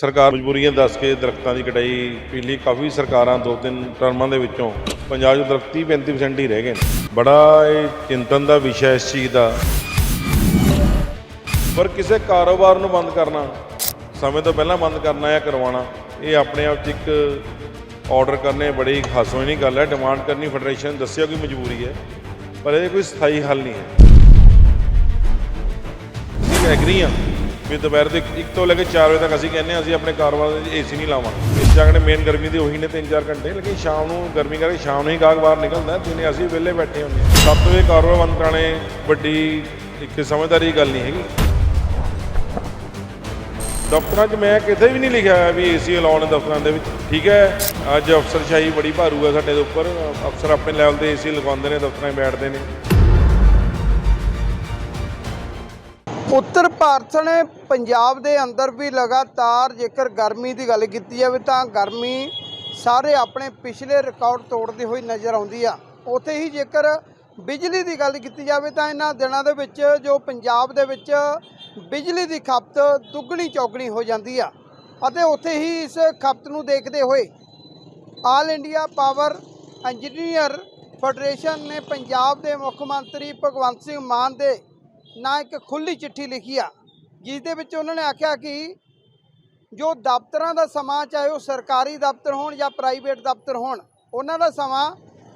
ਸਰਕਾਰ ਮਜਬੂਰੀਆਂ ਦੱਸ ਕੇ ਦਰਖਤਾਂ ਦੀ ਕਟਾਈ ਪੀਲੀ ਕਾਫੀ ਸਰਕਾਰਾਂ ਦੋ ਤਿੰਨ ਟਰਮਾਂ ਦੇ ਵਿੱਚੋਂ ਪੰਜਾਬ 'ਚ ਦਰਖਤ 30 35% ਹੀ ਰਹਿ ਗਏ ਨੇ। ਬੜਾ ਇਹ ਚਿੰਤਨ ਦਾ ਵਿਸ਼ਾ ਇਸ ਚੀਜ਼ ਦਾ। ਪਰ ਕਿਸੇ ਕਾਰੋਬਾਰ ਨੂੰ ਬੰਦ ਕਰਨਾ, ਸਮੇਂ ਤੋਂ ਪਹਿਲਾਂ ਬੰਦ ਕਰਨਾ ਜਾਂ ਕਰਵਾਉਣਾ, ਇਹ ਆਪਣੇ ਆਪ 'ਚ ਇੱਕ ਆਰਡਰ ਕਰਨੇ ਬੜੀ ਹਾਸੋਂ ਨਹੀਂ ਗੱਲ ਹੈ। ਡਿਮਾਂਡ ਕਰਨੀ ਫੈਡਰੇਸ਼ਨ ਨੇ ਦੱਸਿਆ ਕਿ ਮਜਬੂਰੀ ਹੈ, ਪਰ ਇਹ ਕੋਈ ਸਥਾਈ ਹੱਲ ਨਹੀਂ ਹੈ। ਅਸੀਂ ਐਗਰੀ ਹਾਂ। ਵੀ ਦੁਪਹਿਰ ਦੇ 1 ਤੋਂ ਲੈ ਕੇ 4 ਵਜੇ ਤੱਕ ਅਸੀਂ ਕਹਿੰਦੇ ਹਾਂ ਅਸੀਂ ਆਪਣੇ ਕਾਰੋਬਾਰ ਦੇ ਏਸੀ ਨਹੀਂ ਲਾਵਾਂਗੇ। ਇਸ ਜਗ੍ਹਾ ਮੇਨ ਗਰਮੀ ਦੀ ਉਹੀ ਨੇ 3-4 ਘੰਟੇ ਲੇਕਿਨ ਸ਼ਾਮ ਨੂੰ ਗਰਮੀ ਕਰਕੇ ਸ਼ਾਮ ਨੂੰ ਹੀ ਗਾਹਕ ਬਾਹਰ ਨਿਕਲਦਾ ਹੈ, ਦਿਨੇ ਅਸੀਂ ਵਿਹਲੇ ਬੈਠੇ ਹੁੰਦੇ ਹਾਂ। 7 ਵਜੇ ਕਾਰੋਬਾਰ ਬੰਦ ਕਰਾਣੇ ਵੱਡੀ ਇੱਕ ਸਮਝਦਾਰੀ ਗੱਲ ਨਹੀਂ ਹੈਗੀ। ਦਫ਼ਤਰਾਂ 'ਚ ਮੈਂ ਕਿਤੇ ਵੀ ਨਹੀਂ ਲਿਖਿਆ ਹੋਇਆ ਵੀ ਏਸੀ ਲਾਉਣ ਦਫ਼ਤਰਾਂ ਦੇ ਵਿੱਚ। ਠੀਕ ਹੈ ਅੱਜ ਅਫਸਰਸ਼ਾਹੀ ਬੜੀ ਭਾਰੂ ਹੈ ਸਾਡੇ ਦੇ ਉੱਪਰ। ਅਫਸਰ ਆਪਣੇ ਲੈਵਲ ਤੇ ਏਸੀ ਲਗਾਉਂਦੇ ਨੇ ਦਫ਼ਤਰਾਂ 'ਚ ਬੈਠਦੇ ਨੇ। ਉੱਤਰ ਭਾਰਤ ਨੇ ਪੰਜਾਬ ਦੇ ਅੰਦਰ ਵੀ ਲਗਾਤਾਰ ਜੇਕਰ ਗਰਮੀ ਦੀ ਗੱਲ ਕੀਤੀ ਜਾਵੇ ਤਾਂ ਗਰਮੀ ਸਾਰੇ ਆਪਣੇ ਪਿਛਲੇ ਰਿਕਾਰਡ ਤੋੜਦੀ ਹੋਈ ਨਜ਼ਰ ਆਉਂਦੀ ਆ। ਉੱਥੇ ਹੀ ਜੇਕਰ ਬਿਜਲੀ ਦੀ ਗੱਲ ਕੀਤੀ ਜਾਵੇ ਤਾਂ ਇਹਨਾਂ ਦਿਨਾਂ ਦੇ ਵਿੱਚ ਜੋ ਪੰਜਾਬ ਦੇ ਵਿੱਚ ਬਿਜਲੀ ਦੀ ਖਪਤ ਦੁੱਗਣੀ ਚੌਗਣੀ ਹੋ ਜਾਂਦੀ ਆ ਅਤੇ ਉੱਥੇ ਹੀ ਇਸ ਖਪਤ ਨੂੰ ਦੇਖਦੇ ਹੋਏ all India power engineer federation ਨੇ ਪੰਜਾਬ ਦੇ ਮੁੱਖ ਮੰਤਰੀ ਭਗਵੰਤ ਸਿੰਘ ਮਾਨ ਦੇ ਨਾ ਇੱਕ ਖੁੱਲੀ ਚਿੱਠੀ ਲਿਖੀ ਆ ਜਿਸ ਦੇ ਵਿੱਚ ਉਹਨਾਂ ਨੇ ਆਖਿਆ ਕਿ ਜੋ ਦਫ਼ਤਰਾਂ ਦਾ ਸਮਾਂ ਚਾਹੇ ਉਹ ਸਰਕਾਰੀ ਦਫ਼ਤਰ ਹੋਣ ਜਾਂ ਪ੍ਰਾਈਵੇਟ ਦਫ਼ਤਰ ਹੋਣ, ਉਹਨਾਂ ਦਾ ਸਮਾਂ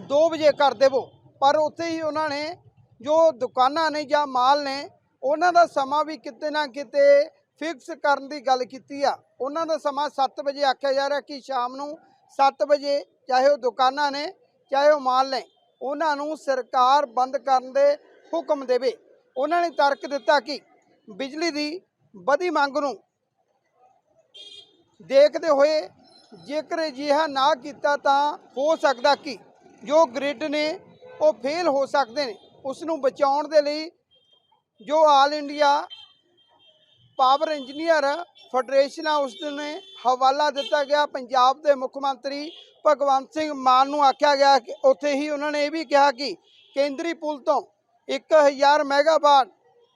2 ਵਜੇ ਕਰ ਦੇਵੋ। ਪਰ ਉੱਥੇ ਹੀ ਉਹਨਾਂ ਨੇ ਜੋ ਦੁਕਾਨਾਂ ਨੇ ਜਾਂ ਮਾਲ ਨੇ, ਉਹਨਾਂ ਦਾ ਸਮਾਂ ਵੀ ਕਿਤੇ ਨਾ ਕਿਤੇ ਫਿਕਸ ਕਰਨ ਦੀ ਗੱਲ ਕੀਤੀ ਆ। ਉਹਨਾਂ ਦਾ ਸਮਾਂ 7 ਵਜੇ ਆਖਿਆ ਜਾ ਰਿਹਾ ਕਿ ਸ਼ਾਮ ਨੂੰ 7 ਵਜੇ ਚਾਹੇ ਉਹ ਦੁਕਾਨਾਂ ਨੇ, ਚਾਹੇ ਉਹ ਮਾਲ ਨੇ, ਉਹਨਾਂ ਨੂੰ ਸਰਕਾਰ ਬੰਦ ਕਰਨ ਦੇ ਹੁਕਮ ਦੇਵੇ। ਉਹਨਾਂ ਨੇ ਤਰਕ ਦਿੱਤਾ ਕਿ ਬਿਜਲੀ ਦੀ ਵਧੀ ਮੰਗ ਨੂੰ ਦੇਖਦੇ ਹੋਏ ਜੇਕਰ ਅਜਿਹਾ ਨਾ ਕੀਤਾ ਤਾਂ ਹੋ ਸਕਦਾ ਕਿ ਜੋ ਗ੍ਰਿਡ ਨੇ ਉਹ ਫੇਲ ਹੋ ਸਕਦੇ ਨੇ। ਉਸ ਨੂੰ ਬਚਾਉਣ ਦੇ ਲਈ ਜੋ all India power engineer federation ਆ ਉਸ ਨੇ ਹਵਾਲਾ ਦਿੱਤਾ ਗਿਆ। ਪੰਜਾਬ ਦੇ ਮੁੱਖ ਮੰਤਰੀ ਭਗਵੰਤ ਸਿੰਘ ਮਾਨ ਨੂੰ ਆਖਿਆ ਗਿਆ ਕਿ ਉੱਥੇ ਹੀ ਉਹਨਾਂ ਨੇ ਇਹ ਵੀ ਕਿਹਾ ਕਿ ਕੇਂਦਰੀ ਪੁਲ ਤੋਂ 1000 ਮੈਗਾਵਾਟ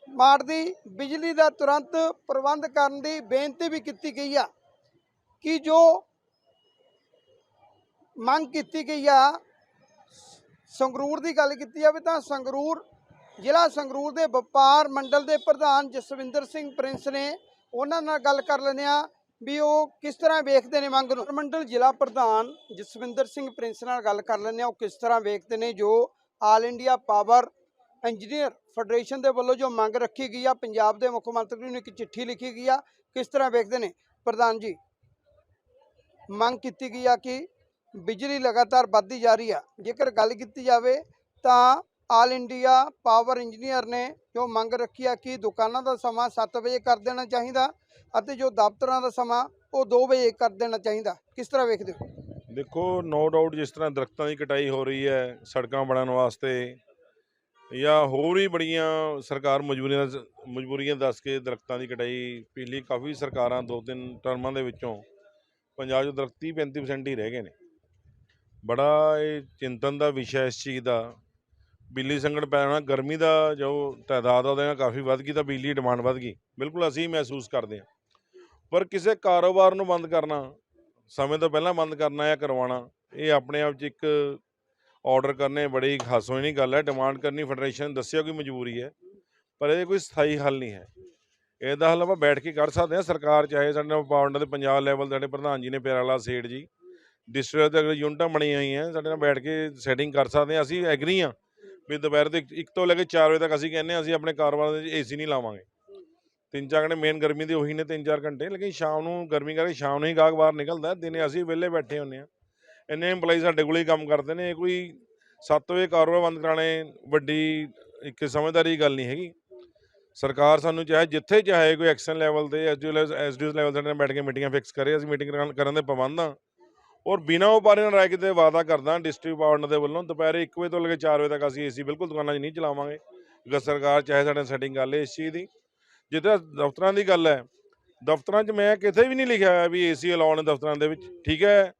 ਮਾਟ ਦੀ ਬਿਜਲੀ ਦਾ ਤੁਰੰਤ ਪ੍ਰਬੰਧ ਕਰਨ ਦੀ ਬੇਨਤੀ ਵੀ ਕੀਤੀ ਗਈ ਆ ਕਿ ਜੋ ਮੰਗ ਕੀਤੀ ਗਈ ਆ, ਸੰਗਰੂਰ ਦੀ ਗੱਲ ਕੀਤੀ ਜਾਵੇ ਤਾਂ ਸੰਗਰੂਰ, ਜ਼ਿਲ੍ਹਾ ਸੰਗਰੂਰ ਦੇ ਵਪਾਰ ਮੰਡਲ ਦੇ ਪ੍ਰਧਾਨ ਜਸਵਿੰਦਰ ਸਿੰਘ ਪ੍ਰਿੰਸ ਨੇ ਉਹਨਾਂ ਨਾਲ ਗੱਲ ਕਰ ਲੈਂਦੇ ਆ ਵੀ ਉਹ ਕਿਸ ਤਰ੍ਹਾਂ ਵੇਖਦੇ ਨੇ ਮੰਗ ਨੂੰ। ਮੰਡਲ ਜ਼ਿਲ੍ਹਾ ਪ੍ਰਧਾਨ ਜਸਵਿੰਦਰ ਸਿੰਘ ਪ੍ਰਿੰਸ ਨਾਲ ਗੱਲ ਕਰ ਲੈਂਦੇ ਆ ਉਹ ਕਿਸ ਤਰ੍ਹਾਂ ਵੇਖਦੇ ਨੇ ਜੋ all India power engineer federation ਦੇ ਵੱਲੋਂ ਜੋ ਮੰਗ ਰੱਖੀ ਗਈ ਆ, ਪੰਜਾਬ ਦੇ ਮੁੱਖ ਮੰਤਰੀ ਨੂੰ ਇੱਕ ਚਿੱਠੀ ਲਿਖੀ ਗਈ ਆ, ਕਿਸ ਤਰ੍ਹਾਂ ਵੇਖਦੇ ਨੇ? ਪ੍ਰਧਾਨ ਜੀ, ਮੰਗ ਕੀਤੀ ਗਈ ਆ ਕਿ ਬਿਜਲੀ ਲਗਾਤਾਰ ਵੱਧਦੀ ਜਾ ਰਹੀ ਆ। ਜੇਕਰ ਗੱਲ ਕੀਤੀ ਜਾਵੇ ਤਾਂ ਆਲ ਇੰਡੀਆ ਪਾਵਰ ਇੰਜੀਨੀਅਰ ਨੇ ਜੋ ਮੰਗ ਰੱਖੀ ਆ ਕਿ ਦੁਕਾਨਾਂ ਦਾ ਸਮਾਂ 7 ਵਜੇ ਕਰ ਦੇਣਾ ਚਾਹੀਦਾ ਅਤੇ ਜੋ ਦਫ਼ਤਰਾਂ ਦਾ ਸਮਾਂ ਉਹ 2 ਵਜੇ ਕਰ ਦੇਣਾ ਚਾਹੀਦਾ। ਕਿਸ ਤਰ੍ਹਾਂ ਵੇਖਦੇ ਹੋ? ਦੇਖੋ ਨੋ ਡਾਊਟ ਜਿਸ ਤਰ੍ਹਾਂ ਦਰਖਤਾਂ ਦੀ ਕਟਾਈ ਹੋ ਰਹੀ ਹੈ ਸੜਕਾਂ ਬਣਾਉਣ ਵਾਸਤੇ ਜਾਂ ਹੋਰ ਵੀ ਬੜੀਆਂ ਸਰਕਾਰ ਮਜਬੂਰੀਆਂ ਮਜਬੂਰੀਆਂ ਦੱਸ ਕੇ ਦਰਖਤਾਂ ਦੀ ਕਟਾਈ ਪਿਛਲੀ ਕਾਫੀ ਸਰਕਾਰਾਂ ਦੋ ਤਿੰਨ ਟਰਮਾਂ ਦੇ ਵਿੱਚੋਂ ਪੰਜਾਬ 'ਚ ਦਰਖਤ 30 35% ਹੀ ਰਹਿ ਗਏ ਨੇ। ਬੜਾ ਇਹ ਚਿੰਤਨ ਦਾ ਵਿਸ਼ਾ ਇਸ ਚੀਜ਼ ਦਾ। ਬਿਜਲੀ ਸੰਕਟ ਪੈਣਾ ਗਰਮੀ ਦਾ ਜੋ ਤਾਦਾਦ ਆ ਉਹਦੇ ਨਾਲ ਕਾਫੀ ਵੱਧ ਗਈ ਤਾਂ ਬਿਜਲੀ ਡਿਮਾਂਡ ਵੱਧ ਗਈ। ਬਿਲਕੁਲ ਅਸੀਂ ਮਹਿਸੂਸ ਕਰਦੇ ਹਾਂ। ਪਰ ਕਿਸੇ ਕਾਰੋਬਾਰ ਨੂੰ ਬੰਦ ਕਰਨਾ, ਸਮੇਂ ਤੋਂ ਪਹਿਲਾਂ ਬੰਦ ਕਰਨਾ ਜਾਂ ਕਰਵਾਉਣਾ, ਇਹ ਆਪਣੇ ਆਪ 'ਚ ਇੱਕ ਆਰਡਰ ਕਰਨੇ, ਬੜੀ ਹਾਸੋਂ ਨਹੀਂ ਗੱਲ ਹੈ ਡਿਮਾਂਡ ਕਰਨੀ ਫੈਡਰੇਸ਼ਨ ਦੱਸਿਆ ਕੋਈ ਮਜਬੂਰੀ ਹੈ, ਪਰ ਇਹ ਕੋਈ ਸਥਾਈ ਹੱਲ ਨਹੀਂ ਹੈ। ਇਹਦਾ ਹੱਲ ਆਪਾਂ ਬੈਠ ਕੇ ਕਰ ਸਕਦੇ ਹਾਂ, ਸਰਕਾਰ ਚਾਹੇ ਸਾਡੇ ਨਾਲ ਪਾਵਰ ਦੇ ਪੰਜਾਬ ਲੈਵਲ ਸਾਡੇ ਪ੍ਰਧਾਨ ਜੀ ਨੇ ਪਿਆਰਾਲਾ ਸੇਠ ਜੀ ਡਿਸਟ੍ਰਿਕਟ ਦੇ ਅਗਰ ਯੂਨਿਟਾਂ ਬਣੀਆਂ ਹੋਈਆਂ, ਸਾਡੇ ਨਾਲ ਬੈਠ ਕੇ ਸੈਟਿੰਗ ਕਰ ਸਕਦੇ ਹਾਂ, ਅਸੀਂ ਐਗਰੀ ਹਾਂ ਵੀ ਦੁਪਹਿਰ ਦੇ 1 ਤੋਂ ਲੈ ਕੇ 4 ਵਜੇ ਤੱਕ ਅਸੀਂ ਕਹਿੰਦੇ ਹਾਂ, ਅਸੀਂ ਆਪਣੇ ਕਾਰੋਬਾਰ ਦੇ ਏਸੀ ਨਹੀਂ ਲਾਵਾਂਗੇ। ਤਿੰਨ ਚਾਰ ਘੰਟੇ ਮੇਨ ਗਰਮੀ ਦੇ ਉਹੀ ਨੇ 3-4 ਘੰਟੇ, ਲੇਕਿਨ ਸ਼ਾਮ ਨੂੰ ਗਰਮੀ ਕਰਕੇ ਸ਼ਾਮ ਨੂੰ ਹੀ ਗਾਹਕ ਬਾਹਰ ਨਿਕਲਦਾ, ਦਿਨੇ ਅਸੀਂ ਵਿਹਲੇ ਬੈਠੇ ਹੁੰਦੇ ਹਾਂ। ਇੰਨੇ EMPLOYEE ਸਾਡੇ ਕੋਲ ਹੀ ਕੰਮ ਕਰਦੇ ਨੇ, ਇਹ ਕੋਈ 7 ਵਜੇ ਕਾਰੋਬਾਰ ਬੰਦ ਕਰਾਣੇ ਵੱਡੀ ਇੱਕ ਸਮਝਦਾਰੀ ਗੱਲ ਨਹੀਂ ਹੈਗੀ। ਸਰਕਾਰ ਸਾਨੂੰ ਚਾਹੇ ਜਿੱਥੇ ਚਾਹੇ ਕੋਈ ਐਕਸ਼ਨ ਲੈਵਲ ਤੇ ਐਸਡੀਓ ਐਸਡੀਓ ਲੈਵਲ ਤੇ ਬੈਠ ਕੇ ਮੀਟਿੰਗਾਂ ਫਿਕਸ ਕਰੇ, ਅਸੀਂ ਮੀਟਿੰਗ ਕਰਨ ਦੇ ਪਾਬੰਦ ਹਾਂ। ਔਰ ਬਿਨਾਂ ਉਪਾਰੇ ਨਾਲ ਰਾਏ ਕਿਤੇ ਵਾਅਦਾ ਕਰਦਾ ਡਿਸਟ੍ਰਿਕਟ ਪਾਵਰ ਦੇ ਵੱਲੋਂ, ਦੁਪਹਿਰੇ 1 ਵਜੇ ਤੋਂ ਲੈ ਕੇ 4 ਵਜੇ ਤੱਕ ਅਸੀਂ ਏਸੀ ਬਿਲਕੁਲ ਦੁਕਾਨਾਂ 'ਚ ਨਹੀਂ ਚਲਾਵਾਂਗੇ। ਅਗਰ ਸਰਕਾਰ ਚਾਹੇ ਸਾਡੇ ਨਾਲ ਸੈਟਿੰਗ ਕਰ ਲੇ ਇਸ ਚੀਜ਼ ਦੀ। ਜਿੱਦਾਂ ਦਫ਼ਤਰਾਂ ਦੀ ਗੱਲ ਹੈ, ਦਫ਼ਤਰਾਂ 'ਚ ਮੈਂ ਕਿਤੇ ਵੀ ਨਹੀਂ ਲਿਖਿਆ ਹੋਇਆ ਵੀ ਏਸੀ ਲਾਉਣ ਦਫ਼ਤਰਾਂ ਦੇ ਵਿੱਚ, ਠੀਕ ਹੈ।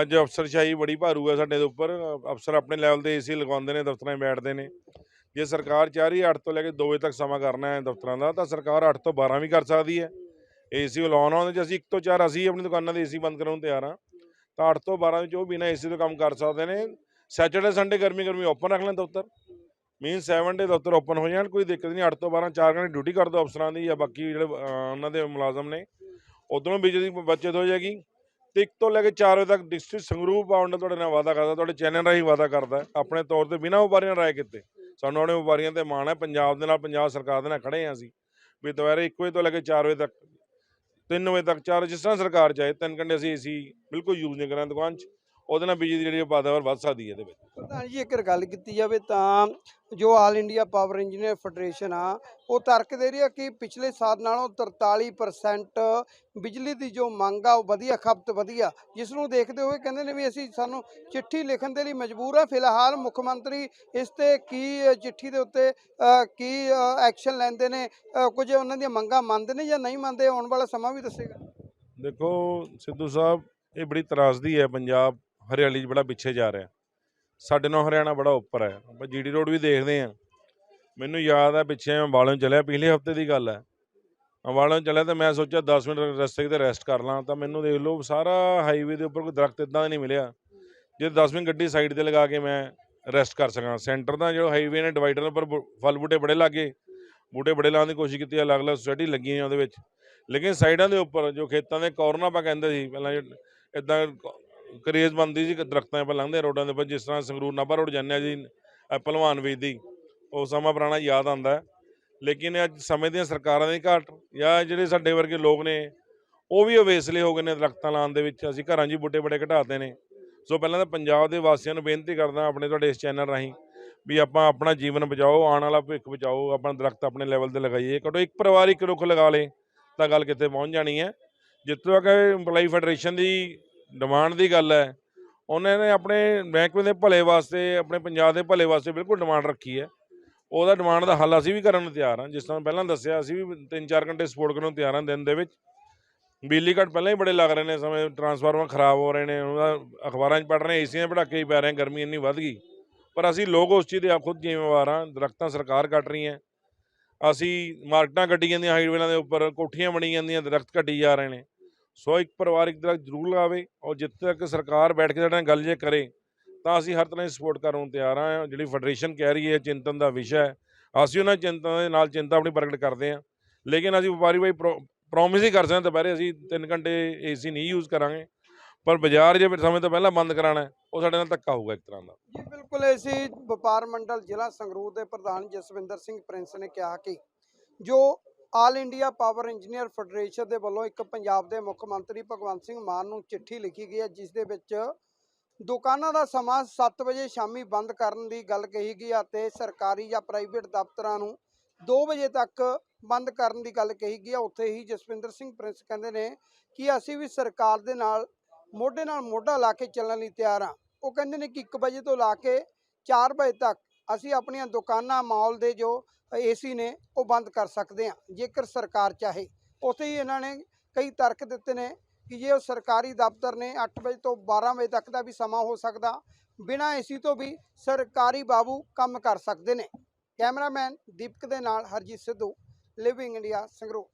ਅੱਜ ਅਫਸਰਸ਼ਾਹੀ ਬੜੀ ਭਾਰੂ ਹੈ ਸਾਡੇ ਦੇ ਉੱਪਰ। ਅਫਸਰ ਆਪਣੇ ਲੈਵਲ ਤੇ ਏਸੀ ਲਗਾਉਂਦੇ ਨੇ, ਦਫ਼ਤਰਾਂ 'ਚ ਬੈਠਦੇ ਨੇ। ਜੇ ਸਰਕਾਰ ਚਾਹ ਰਹੀ ਹੈ 8 ਤੋਂ ਲੈ ਕੇ 2 ਵਜੇ ਤੱਕ ਸਮਾਂ ਕਰਨਾ ਹੈ ਦਫ਼ਤਰਾਂ ਦਾ, ਤਾਂ ਸਰਕਾਰ 8 ਤੋਂ 12 ਵੀ ਕਰ ਸਕਦੀ ਹੈ। ਏਸੀ ਲਾਉਣਾ ਉਹਦੇ 'ਚ ਅਸੀਂ ਇੱਕ ਤੋਂ ਚਾਰ ਅਸੀਂ ਆਪਣੀ ਦੁਕਾਨਾਂ ਦੇ ਏਸੀ ਬੰਦ ਕਰਨ ਨੂੰ ਤਿਆਰ ਹਾਂ, ਤਾਂ 8 ਤੋਂ 12 ਵਿੱਚ ਉਹ ਬਿਨਾਂ ਏਸੀ ਤੋਂ ਕੰਮ ਕਰ ਸਕਦੇ ਨੇ। ਸੈਟਰਡੇ ਸੰਡੇ ਗਰਮੀ ਗਰਮੀ ਓਪਨ ਰੱਖ ਲੈਣ ਦਫ਼ਤਰ। ਮੀਨ 7 ਡੇ ਦਫ਼ਤਰ ਓਪਨ ਹੋ ਜਾਣ, ਕੋਈ ਦਿੱਕਤ ਨਹੀਂ। 8 ਤੋਂ 12 4 ਘੰਟੇ ਡਿਊਟੀ ਕਰ ਦਿਓ ਅਫਸਰਾਂ ਦੀ ਜਾਂ ਬਾਕੀ ਜਿਹੜੇ ਉਹਨਾਂ ਦੇ ਮੁਲਾਜ਼ਮ ਨੇ, ਉਦੋਂ ਬਿਜਲੀ ਦੀ ਬੱਚਤ ਹੋ ਜਾਏਗੀ। ਤੇ ਇੱਕ ਤੋਂ ਲੈ ਕੇ 4 ਵਜੇ ਤੱਕ ਡਿਸਟ੍ਰਿਕਟ ਸੰਗਰੂਪ ਆਉਣ ਦਾ ਤੁਹਾਡੇ ਨਾਲ ਵਾਅਦਾ ਕਰਦਾ, ਤੁਹਾਡੇ ਚੈਨਲ ਰਾਹੀਂ ਵਾਅਦਾ ਕਰਦਾ, ਆਪਣੇ ਤੌਰ ਤੇ ਬਿਨਾਂ ਵਪਾਰੀਆਂ ਰਾਏ ਕੀਤੇ। ਸਾਨੂੰ ਆਪਣੇ ਵਪਾਰੀਆਂ ਤੇ ਮਾਣ ਹੈ, ਪੰਜਾਬ ਦੇ ਨਾਲ ਪੰਜਾਬ ਸਰਕਾਰ ਦੇ ਨਾਲ ਖੜੇ ਹਾਂ ਅਸੀਂ, ਵੀ ਦੁਪਹਿਰੇ 1 ਵਜੇ ਤੋਂ ਲੈ ਕੇ 4 ਵਜੇ ਤੱਕ 3 ਵਜੇ ਤੱਕ 4 ਜਿਸ ਤਰ੍ਹਾਂ ਸਰਕਾਰ ਚਾਹੇ, ਤਿੰਨ ਘੰਟੇ ਅਸੀਂ ਏਸੀ ਬਿਲਕੁਲ ਯੂਜ਼ ਨਹੀਂ ਕਰਾਂ ਦੁਕਾਨ 'ਚ। ਉਹਦੇ ਨਾਲ ਬਿਜਲੀ ਦੀ ਜਿਹੜੀ ਪਾਦਾਵਰ ਵੱਧ ਸਕਦੀ ਹੈ ਇਹਦੇ ਵਿੱਚ। ਪ੍ਰਧਾਨ ਜੀ ਇੱਕ ਗੱਲ ਕੀਤੀ ਜਾਵੇ ਤਾਂ ਜੋ all India power engineer federation ਆ ਉਹ ਤਰਕ ਦੇ ਰਹੀ ਆ ਕਿ ਪਿਛਲੇ ਸਾਲ ਨਾਲੋਂ 43% ਬਿਜਲੀ ਦੀ ਜੋ ਮੰਗ ਆ ਉਹ ਵਧੀਆ ਖਪਤ ਵਧੀਆ। ਜਿਸ ਨੂੰ ਦੇਖਦੇ ਹੋਏ ਕਹਿੰਦੇ ਨੇ ਵੀ ਅਸੀਂ ਸਾਨੂੰ ਚਿੱਠੀ ਲਿਖਣ ਦੇ ਲਈ ਮਜਬੂਰ ਆ। ਫਿਲਹਾਲ ਮੁੱਖ ਮੰਤਰੀ ਇਸ ਤੇ ਕੀ ਚਿੱਠੀ ਦੇ ਉੱਤੇ ਕੀ ਐਕਸ਼ਨ ਲੈਂਦੇ ਨੇ ਕੁਝ ਉਹਨਾਂ ਦੀਆਂ ਮੰਗਾਂ ਮੰਨਦੇ ਨੇ ਜਾਂ ਨਹੀਂ ਮੰਨਦੇ ਆਉਣ ਵਾਲਾ ਸਮਾਂ ਵੀ ਦੱਸੇਗਾ। ਦੇਖੋ ਸਿੱਧੂ ਸਾਹਿਬ ਇਹ ਬੜੀ ਤਰਾਸਦੀ ਹੈ ਪੰਜਾਬ ਹਰਿਆਲੀ 'ਚ ਬੜਾ ਪਿੱਛੇ ਜਾ ਰਿਹਾ। ਸਾਡੇ ਨਾਲ ਹਰਿਆਣਾ ਬੜਾ ਉੱਪਰ ਹੈ। ਆਪਾਂ ਜੀਡੀ ਰੋਡ ਵੀ ਦੇਖਦੇ ਹਾਂ। ਮੈਨੂੰ ਯਾਦ ਹੈ ਪਿੱਛੇ ਅੰਬਾਲੋਂ ਚੱਲਿਆ, ਪਿਛਲੇ ਹਫ਼ਤੇ ਦੀ ਗੱਲ ਹੈ। ਅੰਬਾਲੋਂ ਚੱਲਿਆ ਤਾਂ ਮੈਂ ਸੋਚਿਆ 10 ਮਿੰਟ ਰਸਤੇ ਤੇ ਰੈਸਟ ਕਰ ਲਾਂ, ਤਾਂ ਮੈਨੂੰ ਦੇਖ ਲਓ, ਸਾਰਾ ਹਾਈਵੇ ਦੇ ਉੱਪਰ ਕੋਈ ਦਰਖਤ ਇਦਾਂ ਦਾ ਨਹੀਂ ਮਿਲਿਆ। ਜੇ 10 ਮਿੰਟ ਗੱਡੀ ਸਾਈਡ ਤੇ ਲਗਾ ਕੇ ਮੈਂ ਰੈਸਟ ਕਰ ਸਕਾਂ। ਸੈਂਟਰ ਦਾ ਜਿਹੜਾ ਹਾਈਵੇ ਨੇ ਡਿਵਾਈਡਰ ਉੱਪਰ ਬੁ- ਫਲ ਬੂਟੇ ਬੜੇ ਲੱਗੇ। ਬੂਟੇ ਬੜੇ ਲਾਉਣ ਦੀ ਕੋਸ਼ਿਸ਼ ਕੀਤੀ, ਅਲੱਗ-ਅਲੱਗ ਸੁਸਾਇਟੀ ਲੱਗੀਆਂ ਉਹਦੇ ਵਿੱਚ। ਲੇਕਿਨ ਸਾਈਡਾਂ ਦੇ ਉੱਪਰ, ਜੋ ਖੇਤਾਂ ਦੇ ਕੋਰਨਰ ਆਪਾਂ ਕਹਿੰਦੇ ਸੀ, ਪਹਿਲਾਂ ਇਦਾਂ ਕਰੇਜ਼ ਬੰਦੀ ਸੀ ਕਿ ਦਰਖਤਾਂ 'ਤੇ ਲੰਘਦੇ ਰੋਡਾਂ ਦੇ ਉੱਪਰ, ਜਿਸ ਤਰ੍ਹਾਂ ਸੰਗਰੂਰ ਨਾਭਾ ਰੋਡ ਜਾਂਦੇ ਆ ਜੀ ਅਹ ਭਲਵਾਨ ਵੇਚਦੀ ਉਹ ਸਮਾਂ ਪੁਰਾਣਾ ਯਾਦ ਆਉਂਦਾ ਲੇਕਿਨ ਅੱਜ ਸਮੇਂ ਦੀਆਂ ਸਰਕਾਰਾਂ ਦੀ ਘਾਟ ਜਾਂ ਜਿਹੜੇ ਸਾਡੇ ਵਰਗੇ ਲੋਕ ਨੇ, ਉਹ ਵੀ ਅਵੇਸਲੇ ਹੋ ਗਏ ਨੇ ਦਰਖਤਾਂ ਲਾਉਣ ਦੇ ਵਿੱਚ। ਅਸੀਂ ਘਰਾਂ 'ਚ ਹੀ ਬੂਟੇ ਬੜੇ ਘਟਾਤੇ ਨੇ। ਸੋ ਪਹਿਲਾਂ ਤਾਂ ਪੰਜਾਬ ਦੇ ਵਾਸੀਆਂ ਨੂੰ ਬੇਨਤੀ ਕਰਦਾ ਆਪਣੇ ਤੁਹਾਡੇ ਇਸ ਚੈਨਲ ਰਾਹੀਂ ਵੀ ਆਪਾਂ ਆਪਣਾ ਜੀਵਨ ਬਚਾਓ, ਆਉਣ ਵਾਲਾ ਭਵਿੱਖ ਬਚਾਓ ਆਪਣਾ ਦਰਖਤ ਆਪਣੇ ਲੈਵਲ ਤੇ ਲਗਾਈਏ। ਘੱਟੋ ਇੱਕ ਪਰਿਵਾਰ ਇੱਕ ਰੁੱਖ ਲਗਾ ਲੇ ਤਾਂ ਗੱਲ ਕਿੱਥੇ ਪਹੁੰਚ ਜਾਣੀ ਹੈ। ਜਿੱਥੋਂ ਤੱਕ ਇੰਪਲਾਈ ਫੈਡਰੇਸ਼ਨ ਦੀ ਡਿਮਾਂਡ ਦੀ ਗੱਲ ਹੈ। ਉਹਨਾਂ ਨੇ ਆਪਣੇ ਮਹਿਕਮੇ ਦੇ ਭਲੇ ਵਾਸਤੇ, ਆਪਣੇ ਪੰਜਾਬ ਦੇ ਭਲੇ ਵਾਸਤੇ ਬਿਲਕੁਲ ਡਿਮਾਂਡ ਰੱਖੀ ਹੈ। ਉਹਦਾ ਡਿਮਾਂਡ ਦਾ ਹੱਲ ਅਸੀਂ ਵੀ ਕਰਨ ਨੂੰ ਤਿਆਰ ਹਾਂ। ਜਿਸ ਤਰ੍ਹਾਂ ਪਹਿਲਾਂ ਦੱਸਿਆ, ਅਸੀਂ ਵੀ 3-4 ਘੰਟੇ ਸਪੋਰਟ ਕਰਨ ਨੂੰ ਤਿਆਰ ਹਾਂ ਦਿਨ ਦੇ ਵਿੱਚ। ਬਿਜਲੀ ਕੱਟ ਪਹਿਲਾਂ ਹੀ ਬੜੇ ਲੱਗ ਰਹੇ ਨੇ, ਸਮੇਂ ਟਰਾਂਸਫਾਰਮਰ ਖਰਾਬ ਹੋ ਰਹੇ ਨੇ, ਉਹਦਾ ਅਖਬਾਰਾਂ 'ਚ ਪੜ ਰਹੇ, ਏਸੀਆਂ ਭੜਾਕੇ ਹੀ ਪੈ ਰਹੇ, ਗਰਮੀ ਇੰਨੀ ਵੱਧ ਗਈ। ਪਰ ਅਸੀਂ ਲੋਕ ਉਸ ਚੀਜ਼ ਦੇ ਆਪ ਖੁਦ ਜ਼ਿੰਮੇਵਾਰ ਹਾਂ, ਦਰਖਤਾਂ ਸਰਕਾਰ ਕੱਟ ਰਹੀ ਹੈ। ਅਸੀਂ ਮਾਰਕੀਟਾਂ ਕੱਟੀ ਜਾਂਦੀਆਂ ਹਾਈਵੇਆਂ ਦੇ ਉੱਪਰ, ਕੋਠੀਆਂ ਬਣੀ ਜਾਂਦੀਆਂ, ਦਰਖਤ ਕੱਟੀ ਜਾ ਰਹੇ ਨੇ। ਸੋ ਇੱਕ ਪਰਿਵਾਰ ਇੱਕ ਦਰਖਤ ਜ਼ਰੂਰ ਲਗਾਵੇ ਔਰ ਜਿੱਥੇ ਤੱਕ ਸਰਕਾਰ ਬੈਠ ਕੇ ਸਾਡੇ ਨਾਲ ਗੱਲ ਜੇ ਕਰੇ, ਤਾਂ ਅਸੀਂ ਹਰ ਤਰ੍ਹਾਂ ਦੀ ਸਪੋਰਟ ਕਰਨ ਨੂੰ ਤਿਆਰ ਹਾਂ। ਜਿਹੜੀ ਫੈਡਰੇਸ਼ਨ ਕਹਿ ਰਹੀ ਹੈ, ਚਿੰਤਨ ਦਾ ਵਿਸ਼ਾ ਹੈ। ਅਸੀਂ ਉਹਨਾਂ ਚਿੰਤਾ ਦੇ ਨਾਲ ਚਿੰਤਾ ਆਪਣੀ ਪ੍ਰਗਟ ਕਰਦੇ ਹਾਂ। ਲੇਕਿਨ ਅਸੀਂ ਵਪਾਰੀ ਭਾਈ ਪ੍ਰੋਮਿਸ ਹੀ ਕਰ ਸਕਦੇ ਹਾਂ ਦੁਪਹਿਰੇ ਅਸੀਂ 3 ਘੰਟੇ ਏਸੀ ਨਹੀਂ ਯੂਜ਼ ਕਰਾਂਗੇ। ਪਰ ਬਾਜ਼ਾਰ ਜੇ ਸਮੇਂ ਤੋਂ ਪਹਿਲਾਂ ਬੰਦ ਕਰਾਣਾ ਉਹ ਸਾਡੇ ਨਾਲ ਧੱਕਾ ਹੋਊਗਾ ਇੱਕ ਤਰ੍ਹਾਂ ਦਾ। ਜੀ, ਬਿਲਕੁਲ ਅਸੀਂ ਵਪਾਰ ਮੰਡਲ ਜ਼ਿਲ੍ਹਾ ਸੰਗਰੂਰ ਦੇ ਪ੍ਰਧਾਨ ਜਸਵਿੰਦਰ ਸਿੰਘ ਪ੍ਰਿੰਸ ਨੇ ਕਿਹਾ ਕਿ ਜੋ all India power engineer federation ਦੇ ਵੱਲੋਂ ਇੱਕ ਪੰਜਾਬ ਦੇ ਮੁੱਖ ਮੰਤਰੀ ਭਗਵੰਤ ਸਿੰਘ ਮਾਨ ਨੂੰ ਚਿੱਠੀ ਲਿਖੀ ਗਈ ਹੈ, ਜਿਸ ਦੇ ਵਿੱਚ ਦੁਕਾਨਾਂ ਦਾ ਸਮਾਂ 7 ਵਜੇ ਸ਼ਾਮੀ ਬੰਦ ਕਰਨ ਦੀ ਗੱਲ ਕਹੀ ਗਈ ਅਤੇ ਸਰਕਾਰੀ ਜਾਂ ਪ੍ਰਾਈਵੇਟ ਦਫ਼ਤਰਾਂ ਨੂੰ 2 ਵਜੇ ਤੱਕ ਬੰਦ ਕਰਨ ਦੀ ਗੱਲ ਕਹੀ ਗਈ ਹੈ। ਉੱਥੇ ਹੀ ਜਸਵਿੰਦਰ ਸਿੰਘ ਪ੍ਰਿੰਸ ਕਹਿੰਦੇ ਨੇ ਕਿ ਅਸੀਂ ਵੀ ਸਰਕਾਰ ਦੇ ਨਾਲ, ਮੋਢੇ ਨਾਲ ਮੋਢਾ ਲਾ ਕੇ ਚੱਲਣ ਲਈ ਤਿਆਰ ਹਾਂ। ਉਹ ਕਹਿੰਦੇ ਨੇ ਕਿ 1 ਵਜੇ ਤੋਂ ਲਾ ਕੇ 4 ਵਜੇ ਤੱਕ ਅਸੀਂ ਆਪਣੀਆਂ ਦੁਕਾਨਾਂ, ਮਾਲ ਦੇ ਜੋ ਏਸੀ ਨੇ ਉਹ ਬੰਦ ਕਰ ਸਕਦੇ ਹਾਂ ਜੇਕਰ ਸਰਕਾਰ ਚਾਹੇ। ਉੱਥੇ ਹੀ ਇਹਨਾਂ ਨੇ ਕਈ ਤਰਕ ਦਿੱਤੇ ਨੇ ਕਿ ਜੇ ਉਹ ਸਰਕਾਰੀ ਦਫ਼ਤਰ ਨੇ 8 ਵਜੇ ਤੋਂ 12 ਵਜੇ ਤੱਕ ਦਾ ਵੀ ਸਮਾਂ ਹੋ ਸਕਦਾ, ਬਿਨਾਂ ਏਸੀ ਤੋਂ ਵੀ ਸਰਕਾਰੀ ਬਾਬੂ ਕੰਮ ਕਰ ਸਕਦੇ ਨੇ। ਕੈਮਰਾਮੈਨ ਦੀਪਕ ਦੇ ਨਾਲ ਹਰਜੀਤ ਸਿੱਧੂ ਲਿਵਿੰਗ ਇੰਡੀਆ ਸੰਗਰੂਰ।